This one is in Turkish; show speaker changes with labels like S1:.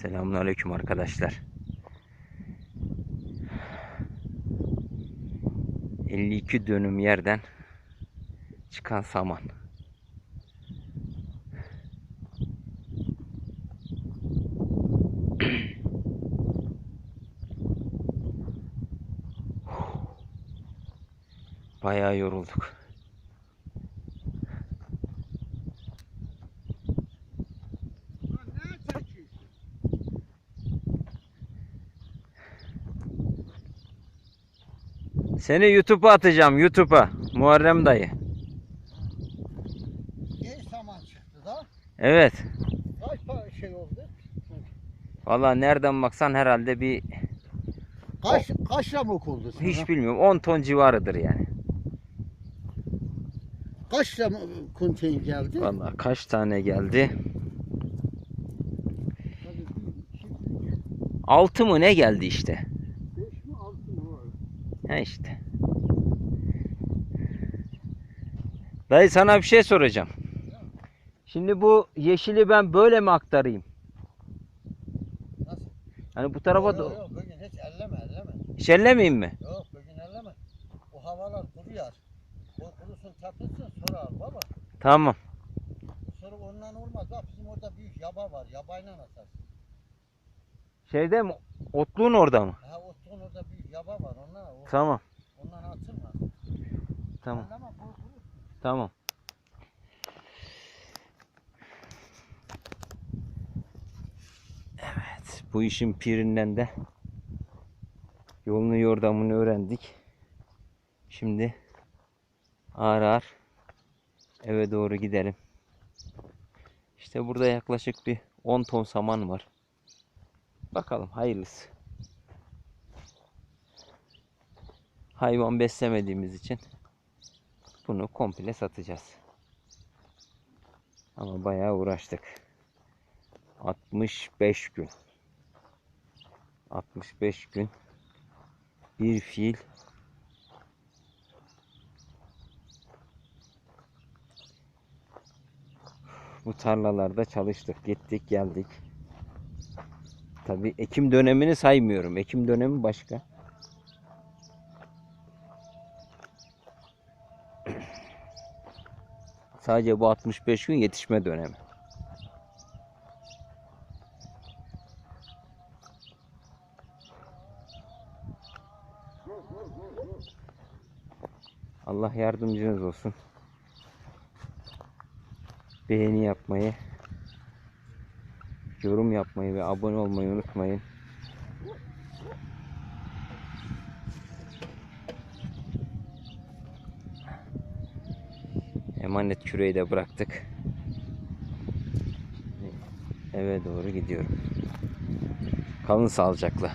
S1: Selamünaleyküm arkadaşlar. 52 dönüm yerden çıkan saman. Bayağı yorulduk. Seni YouTube'a atacağım YouTube'a. Muharrem dayı.
S2: İyi saman çıktı da.
S1: Evet.
S2: Kaç para şey oldu?
S1: Vallahi nereden baksan herhalde bir
S2: Kaç, kaç ramuk oldu sana?
S1: hiç bilmiyorum 10 ton civarıdır yani.
S2: Kaç ramuk konteyn geldi?
S1: Vallahi kaç tane geldi? 6 mı ne geldi işte.
S2: 5 mi 6 mı var?
S1: He işte. Dayı sana bir şey soracağım. Şimdi bu yeşili ben böyle mi aktarayım?
S2: Nasıl?
S1: Hani bu tarafa da
S2: yok yok, bugün hiç elleme elleme.
S1: hiç ellemeyeyim mi?
S2: Yok bugün elleme. O havalar kuruyor. O kurusun tapılsın sonra al baba.
S1: Tamam.
S2: Sonra ondan olmaz. Bak bizim orada büyük yaba var. Yabayla atarsın.
S1: Şeyde mi? Otluğun orada mı?
S2: Ha otluğun orada büyük yaba var. Ondan, o,
S1: Tamam.
S2: ondan atılmaz.
S1: Tamam. Tamam. Evet. Bu işin pirinden de yolunu yordamını öğrendik. Şimdi ağır ağır eve doğru gidelim. İşte burada yaklaşık bir 10 ton saman var. Bakalım hayırlısı. Hayvan beslemediğimiz için bunu komple satacağız. Ama bayağı uğraştık. 65 gün. 65 gün. Bir fiil. Bu tarlalarda çalıştık. Gittik geldik. Tabii ekim dönemini saymıyorum. Ekim dönemi başka. Sadece bu 65 gün yetişme dönemi. Allah yardımcınız olsun. Beğeni yapmayı, yorum yapmayı ve abone olmayı unutmayın. Emanet küreyi de bıraktık. Eve doğru gidiyorum. Kalın sağlıcakla.